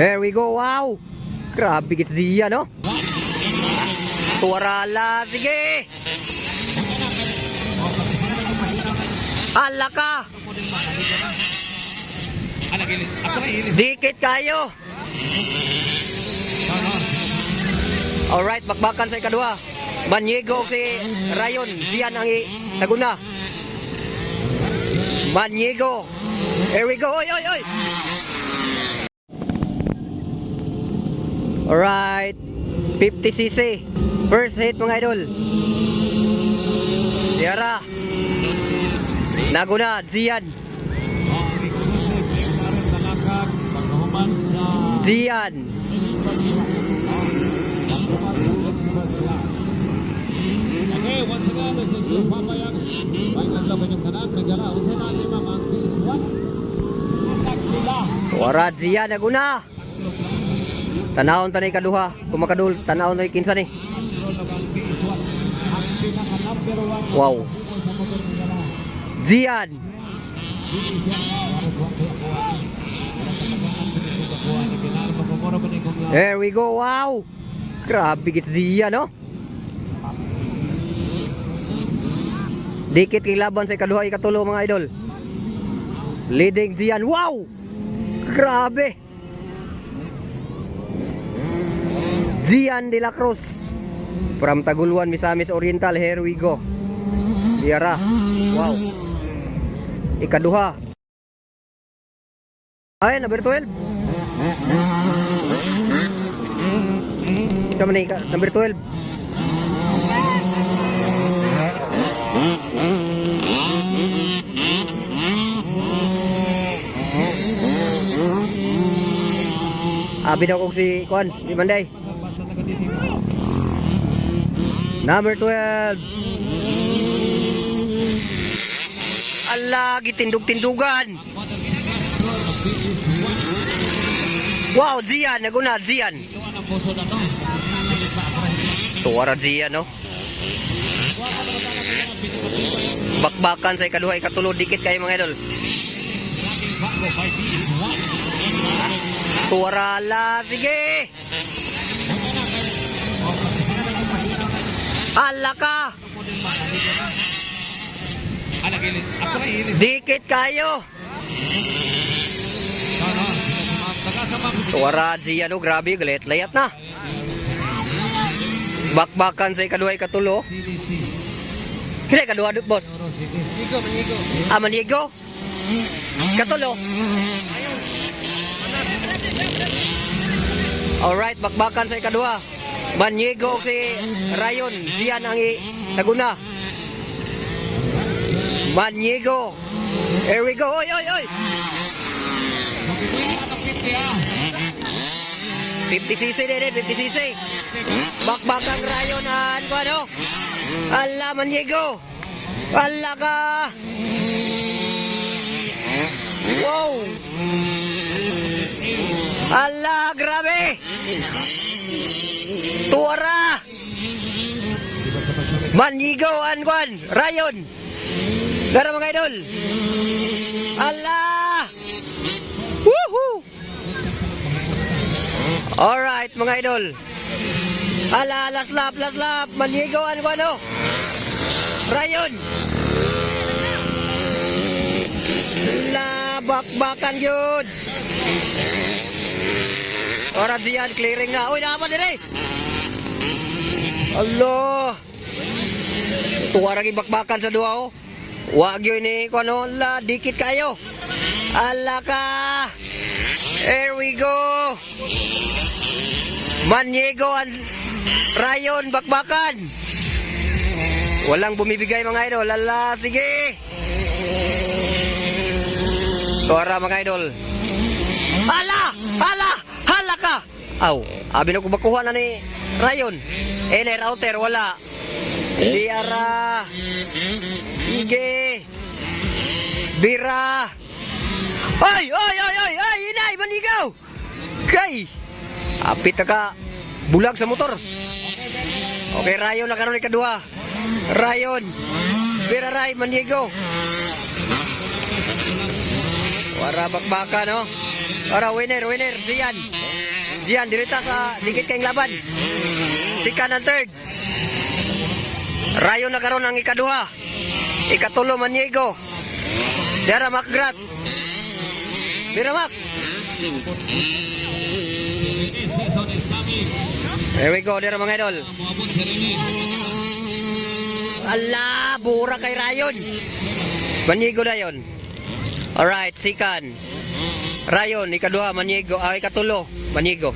There we go, wow! Grabe kit diya, no? Tuwarala, sige! Ala ka! Dikit kayo! Alright, bakbakan sa ikadua. Manyego si Rayon. Diyan ang naguna. Manyego. Here we go. Oy, oy, oy. Alright. 50cc. First hit mga idol. Tiara. Naguna. Zian. Zian. Okay, once again, this is Papa Yags. Baik lang daw kanyang kanan. Nagala. Unsa natin ma'am ang phase 1? Anak sila. Wara Zian naguna. Tanawon tanay kaduha. Kung makadul, tanawon tanay kinsa ni. Control ng ang phase 1. Ang pinaka number 1. Wow. Zian. There we go. Wow. Grabe kit Zian, no? Dikit kay laban sa ikaduha ikatulo mga idol. Leading Zian. Wow! Grabe. Zian de la Cruz. From Taguluan, Misamis Oriental. Here we go. Diara. Wow. Ikaduha. Ay, number 12. Sama ni ka- number 12. Abi daw kog si Kwan, si Manday. Number 12. Ala, gitindog-tindugan. Wow, Zian, naguna, Zian. Tuwara Zian, no? Bakbakan sa ikaduha, ikatulo, dikit kayo mga idol. Tuwarala, sige! Ala ka! Ilis. Dikit kayo! Ano? Nakasama ko si Tuwara Zian, no? Grabe, galit, layat na. Bakbakan sa ikaduha, ikatulo. Kaya ikaduha, boss. Ah, manigo. Katulo. Alright, bakbakan sa ikaduha. Manyego si Rayon. Diyan ang naguna. Manyego. Here we go. Oy, oy, oy. Magiging atong 50 ah. 50cc din eh, 50cc. Bakbakang Rayon an ko ano? Ala, Manyego. Ala ka. Wow. Ala, grabe. Tuwara. Manyigo, Anguan, Rayon. Gara mga idol. Ala. Woohoo. Alright, mga idol. Ala, last lap, last lap. Manyigo, Anguan, oh. Rayon. La, bakbakan yun. Oras yan, clearing na. Uy, naman dire. Allah. Tuwa rin bakbakan sa duwa, oh. Wag yun eh, kung ano, la, dikit kayo. Ala ka. Here we go. Manyego and Rayon, bakbakan. Walang bumibigay mga idol. Ala, sige. Tora mga idol. Hala! Hala! Aw, abi na ko bakuha na ni Rayon. Ele router wala. Di ara. Sige. Bira. Ay, ay, ay, ay, ay, inay, manigaw. Kay. Apit na ka. Bulag sa motor. Okay, Rayon na karon ikadua. Rayon. Bira Ray, manigaw. Wara bakbaka no. Wara winner, winner, diyan. Diyan, dirita sa dikit kayong laban. Second and third. Rayo na karon ang ikaduha. Ikatulo Maniego. Dara Macgrat. Mira Mac. This season is coming. There we go, dira mga idol. Ala, bura kay Rayon. Maniego na yun. Alright, second. Rayon, ikaduha, Maniego. Ah, ikatulo, Maniego.